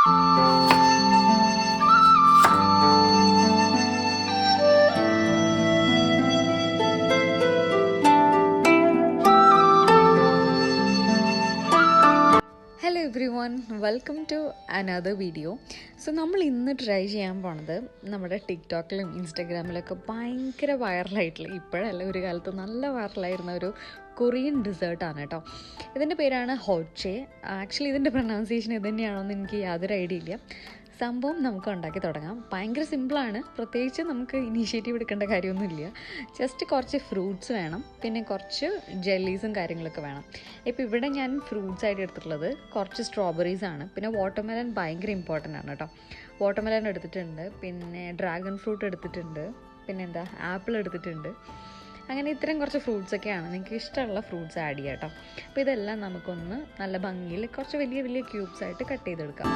Hello everyone welcome to another video so നമ്മൾ ഇന്ന് try ചെയ്യാൻ പോണത് നമ്മുടെ ടിക്ടോക്കിലും ഇൻസ്റ്റാഗ്രാമിലൊക്കെ ഭയങ്കര വൈറലായിട്ടുള്ള ഇപ്പോഴല്ല ഒരു കാലത്ത് നല്ല വൈറലായിരുന്ന ഒരു കൊറിയൻ ഡെസേർട്ടാണ് കേട്ടോ. ഇതിന്റെ പേരാണ് ഹോച്ചെ. ആക്ച്വലി ഇതിന്റെ പ്രൊനൗൺസിയേഷൻ ഇത് തന്നെയാണോന്ന് എനിക്ക് യാതൊരു ഐഡിയ ഇല്ല. സംഭവം നമുക്ക് ഉണ്ടാക്കി തുടങ്ങാം. ഭയങ്കര സിമ്പിളാണ് പ്രത്യേകിച്ച് നമുക്ക് ഇനീഷ്യേറ്റീവ് എടുക്കേണ്ട കാര്യമൊന്നുമില്ല ജസ്റ്റ് കുറച്ച് ഫ്രൂട്ട്സ് വേണം. പിന്നെ കുറച്ച് ജെല്ലീസും കാര്യങ്ങളൊക്കെ വേണം. ഇപ്പോൾ ഇവിടെ ഞാൻ ഫ്രൂട്ട്സ് ആയിട്ട് എടുത്തിട്ടുള്ളത് കുറച്ച് സ്ട്രോബെറീസ് ആണ്. പിന്നെ വാട്ടർമെലൻ ഭയങ്കര ഇമ്പോർട്ടന്റ് ആണ് കേട്ടോ. വാട്ടർമെലൻ എടുത്തിട്ടുണ്ട്. പിന്നെ ഡ്രാഗൺ ഫ്രൂട്ട് എടുത്തിട്ടുണ്ട്. പിന്നെ എന്താ? ആപ്പിൾ എടുത്തിട്ടുണ്ട്. അങ്ങനെ ഇത്തരം കുറച്ച് ഫ്രൂട്ട്സ് ഒക്കെയാണ്. നിങ്ങൾക്ക് ഇഷ്ടമുള്ള ഫ്രൂട്ട്സ് ആഡ് ചെയ്യാം കേട്ടോ അപ്പോൾ ഇതെല്ലാം നമുക്കൊന്ന് നല്ല ഭംഗിയിൽ കുറച്ച് വലിയ വലിയ ക്യൂബ്സ് ആയിട്ട് കട്ട് ചെയ്തെടുക്കാം.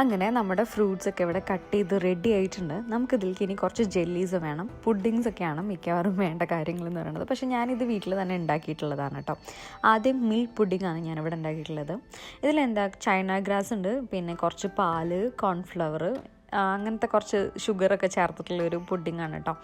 അങ്ങനെ നമ്മുടെ ഫ്രൂട്ട്സ് ഒക്കെ ഇവിടെ കട്ട് ചെയ്ത് റെഡി ആയിട്ടുണ്ട്. നമുക്കിതിലേക്ക് ഇനി കുറച്ച് ജെല്ലീസ് വേണം. പുഡിങ്സ് ഒക്കെയാണ് മിക്കവാറും വേണ്ട കാര്യങ്ങൾ എന്ന് പറയുന്നത്. പക്ഷേ ഞാനിത് വീട്ടിൽ തന്നെ ഉണ്ടാക്കിയിട്ടുള്ളതാണ് കേട്ടോ. ആദ്യം മിൽക്ക് പുഡിംഗ് ആണ് ഇവിടെ ഉണ്ടാക്കിയിട്ടുള്ളത്. ഇതിലെന്താ? ചൈന ഗ്രാസ് ഉണ്ട്. പിന്നെ കുറച്ച് പാൽ കോൺഫ്ലവർ അങ്ങനത്തെ കുറച്ച് ഷുഗറൊക്കെ ചേർത്തിട്ടുള്ള ഒരു പുഡിംഗ് ആണ് കേട്ടോ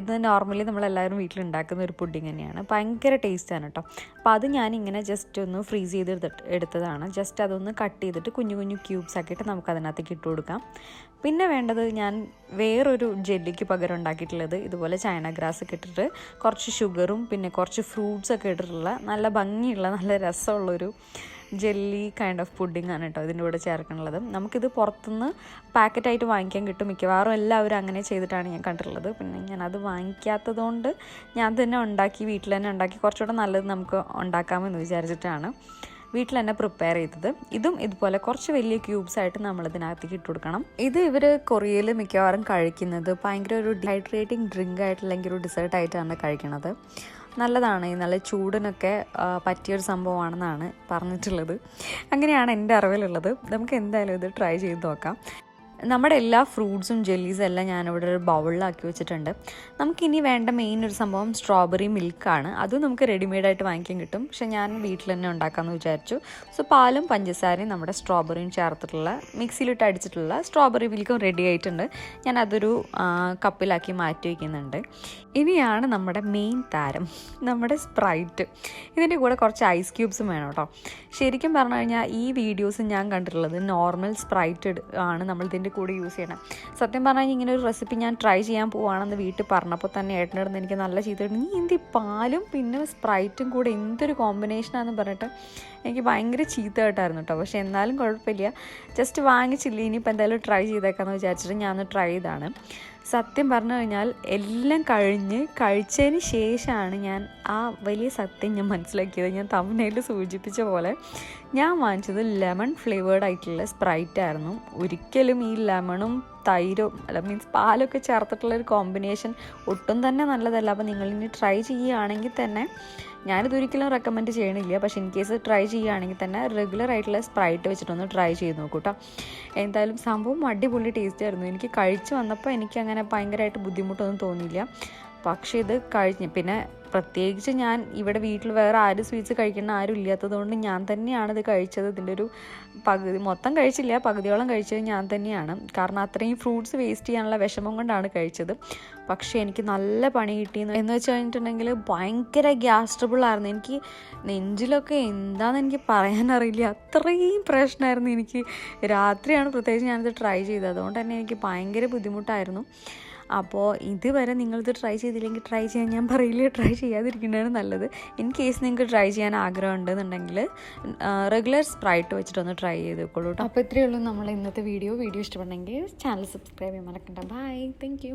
ഇത് നോർമലി നമ്മളെല്ലാവരും വീട്ടിലുണ്ടാക്കുന്ന ഒരു പുഡിംഗ് തന്നെയാണ്. ഭയങ്കര ടേസ്റ്റാണ് കേട്ടോ അപ്പോൾ അത് ഞാനിങ്ങനെ ജസ്റ്റ് ഒന്ന് ഫ്രീസ് ചെയ്ത് എടുത്തതാണ്. ജസ്റ്റ് അതൊന്ന് കട്ട് ചെയ്തിട്ട് കുഞ്ഞു കുഞ്ഞു ക്യൂബ്സ് ആക്കിയിട്ട് നമുക്ക് അതിനകത്തേക്ക് ഇട്ട് കൊടുക്കാം. പിന്നെ വേണ്ടത് ഞാൻ വേറൊരു ജെല്ലിക്ക് പകരം ഉണ്ടാക്കിയിട്ടുള്ളത് ഇതുപോലെ ചൈന ഗ്രാസ് ഒക്കെ ഇട്ടിട്ട് കുറച്ച് ഷുഗറും പിന്നെ കുറച്ച് ഫ്രൂട്ട്സ് ഒക്കെ ഇട്ടിട്ടുള്ള നല്ല ഭംഗിയുള്ള നല്ല രസമുള്ളൊരു ജെല്ലി കൈൻഡ് ഓഫ് പുഡിംഗ് ആണ് കേട്ടോ ഇതിന്റെ കൂടെ ചേർക്കാനുള്ളത് നമുക്കിത് പുറത്തുനിന്ന് പാക്കറ്റായിട്ട് വാങ്ങിക്കാൻ കിട്ടും. മിക്കവാറും എല്ലാവരും അങ്ങനെ ചെയ്തിട്ടാണ് ഞാൻ കണ്ടിട്ടുള്ളത്. പിന്നെ ഞാനത് വാങ്ങിക്കാത്തതുകൊണ്ട് ഞാൻ തന്നെ ഉണ്ടാക്കി വീട്ടിൽ തന്നെ ഉണ്ടാക്കി കുറച്ചുകൂടെ നല്ലത് നമുക്ക് ഉണ്ടാക്കാമെന്ന് വിചാരിച്ചിട്ടാണ് വീട്ടിൽ തന്നെ പ്രിപ്പയർ ചെയ്തത്. ഇതും ഇതുപോലെ കുറച്ച് വലിയ ക്യൂബ്സ് ആയിട്ട് നമ്മൾ ഇതിനകത്തേക്ക് ഇട്ട് കൊടുക്കണം. ഇത് ഇവർ കൊറിയയിൽ മിക്കവാറും കഴിക്കുന്നത് ഭയങ്കര ഒരു ഡൈഡ്രേറ്റിംഗ് ഡ്രിങ്ക് ആയിട്ടുള്ള ഒരു ഡിസേർട്ട് ആയിട്ടാണ് കഴിക്കുന്നത് നല്ലതാണ്. നല്ല ചൂടിനൊക്കെ പറ്റിയൊരു സംഭവമാണെന്നാണ് പറഞ്ഞിട്ടുള്ളത്. അങ്ങനെയാണ് എന്റെ അറിവിലുള്ളത്. നമുക്ക് എന്തായാലും ഇത് ട്രൈ ചെയ്ത് നോക്കാം. നമ്മുടെ എല്ലാ ഫ്രൂട്ട്സും ജെല്ലീസും എല്ലാം ഞാനിവിടെ ഒരു ബൗളിലാക്കി വെച്ചിട്ടുണ്ട്. നമുക്കിനി വേണ്ട മെയിൻ ഒരു സംഭവം സ്ട്രോബെറി മിൽക്കാണ് അതും നമുക്ക് റെഡിമെയ്ഡായിട്ട് വാങ്ങിക്കാൻ കിട്ടും. പക്ഷേ ഞാൻ വീട്ടിൽ തന്നെ ഉണ്ടാക്കാമെന്ന് വിചാരിച്ചു. സോ പാലും പഞ്ചസാരയും നമ്മുടെ സ്ട്രോബെറിയും ചേർത്തിട്ടുള്ള മിക്സിയിലിട്ട് അടിച്ചിട്ടുള്ള സ്ട്രോബെറി മിൽക്കും റെഡി ആയിട്ടുണ്ട്. ഞാൻ അതൊരു കപ്പിലാക്കി മാറ്റി വയ്ക്കുന്നുണ്ട് ഇനിയാണ് നമ്മുടെ മെയിൻ താരം നമ്മുടെ സ്പ്രൈറ്റ് ഇതിന്റെ കൂടെ കുറച്ച് ഐസ് ക്യൂബ്സും വേണം കേട്ടോ. ശരിക്കും പറഞ്ഞു കഴിഞ്ഞാൽ ഈ വീഡിയോസ് ഞാൻ കണ്ടിട്ടുള്ളത് നോർമൽ സ്പ്രൈറ്റ് ആണ് നമ്മൾ ഇതിന്റെ കൂടെ യൂസ് ചെയ്യണം. സത്യം പറഞ്ഞാൽ ഇങ്ങനെ ഒരു റെസിപ്പി ഞാൻ ട്രൈ ചെയ്യാൻ പോവാണെന്ന് വീട്ടിൽ പറഞ്ഞപ്പോൾ തന്നെ ഏട്ടനടുന്ന് എനിക്ക് നല്ല ചീത്ത നീ എന്ത് പാലും പിന്നെ സ്പ്രൈറ്റും കൂടെ എന്തൊരു കോമ്പിനേഷനാണെന്ന് പറഞ്ഞിട്ട് എനിക്ക് ഭയങ്കര ചീത്ത കേട്ടായിരുന്നു കേട്ടോ. പക്ഷേ എന്നാലും കുഴപ്പമില്ല. ജസ്റ്റ് വാങ്ങിച്ചില്ല ഇനിയിപ്പോൾ എന്തായാലും ട്രൈ ചെയ്തേക്കാമെന്ന് വിചാരിച്ചിട്ട് ഞാൻ ട്രൈ ചെയ്താണ്. സത്യം പറഞ്ഞു കഴിഞ്ഞാൽ എല്ലാം കഴിഞ്ഞ് കഴിച്ചതിന് ശേഷമാണ് ഞാൻ ആ വലിയ സത്യം ഞാൻ മനസ്സിലാക്കിയത്. ഞാൻ തമിഴ്നയിൽ സൂചിപ്പിച്ച പോലെ ഞാൻ വാങ്ങിച്ചത് ലെമൺ ഫ്ലേവേർഡ് ആയിട്ടുള്ള സ്പ്രൈറ്റ് ആയിരുന്നു. ഒരിക്കലും ഈ ലെമണും തൈരും അല്ല മീൻസ് പാലൊക്കെ ചേർത്തിട്ടുള്ള ഒരു കോമ്പിനേഷൻ ഒട്ടും തന്നെ നല്ലതല്ല. അപ്പോൾ നിങ്ങളിനി ട്രൈ ചെയ്യുകയാണെങ്കിൽ തന്നെ ഞാനിതൊരിക്കലും റെക്കമെൻഡ് ചെയ്യണില്ല. പക്ഷെ ഇൻ കേസ് ട്രൈ ചെയ്യുകയാണെങ്കിൽ തന്നെ റെഗുലർ ആയിട്ടുള്ള സ്പ്രൈറ്റ് വെച്ചിട്ടൊന്ന് ട്രൈ ചെയ്ത് നോക്കൂ കേട്ടോ എന്തായാലും സംഭവം അടിപൊളി ടേസ്റ്റ് ആയിരുന്നു. എനിക്ക് കഴിച്ചു വന്നപ്പോൾ എനിക്ക് അങ്ങനെ ഭയങ്കരമായിട്ട് ബുദ്ധിമുട്ടൊന്നും തോന്നിയില്ല. പക്ഷേ ഇത് കഴിഞ്ഞ്. പിന്നെ പ്രത്യേകിച്ച് ഞാൻ ഇവിടെ വീട്ടിൽ വേറെ ആരും സ്വീറ്റ്സ് കഴിക്കുന്ന ആരും ഇല്ലാത്തതുകൊണ്ട് ഞാൻ തന്നെയാണ് ഇത് കഴിച്ചത്. ഇതിന്റെ ഒരു പകുതി മൊത്തം കഴിച്ചില്ല പകുതിയോളം കഴിച്ചത് ഞാൻ തന്നെയാണ്. കാരണം അത്രയും ഫ്രൂട്ട്സ് വേസ്റ്റ് ചെയ്യാനുള്ള വിഷമം കൊണ്ടാണ് കഴിച്ചത്. പക്ഷേ എനിക്ക് നല്ല പണി കിട്ടിയെന്ന് എന്ന് വെച്ച് കഴിഞ്ഞിട്ടുണ്ടെങ്കിൽ ഭയങ്കര ഗ്യാസ് ട്രബിൾ ആയിരുന്നു. എനിക്ക് നെഞ്ചിലൊക്കെ എന്താണെന്ന് എനിക്ക് പറയാനറിയില്ല അത്രയും പ്രശ്നമായിരുന്നു എനിക്ക്. രാത്രിയാണ് പ്രത്യേകിച്ച് ഞാനിത് ട്രൈ ചെയ്തത്. അതുകൊണ്ട് തന്നെ എനിക്ക് ഭയങ്കര ബുദ്ധിമുട്ടായിരുന്നു. അപ്പോൾ ഇതുവരെ നിങ്ങളിത് ട്രൈ ചെയ്തില്ലെങ്കിൽ ട്രൈ ചെയ്യാൻ ഞാൻ പറയില്ല? ട്രൈ ചെയ്യാതിരിക്കുന്നതാണ് നല്ലത്. ഇൻ കേസ് നിങ്ങൾക്ക് ട്രൈ ചെയ്യാൻ ആഗ്രഹം ഉണ്ടെന്നുണ്ടെങ്കിൽ റെഗുലർ സ്പ്രൈറ്റ് വെച്ചിട്ടൊന്ന് ട്രൈ ചെയ്ത് നോക്കുള്ളൂ കേട്ടോ അപ്പോൾ ഇത്രയേ ഉള്ളൂ നമ്മൾ ഇന്നത്തെ വീഡിയോ വീഡിയോ ഇഷ്ടപ്പെടണമെങ്കിൽ ചാനൽ സബ്സ്ക്രൈബ് ചെയ്യാൻ മറക്കണ്ട. Bye thank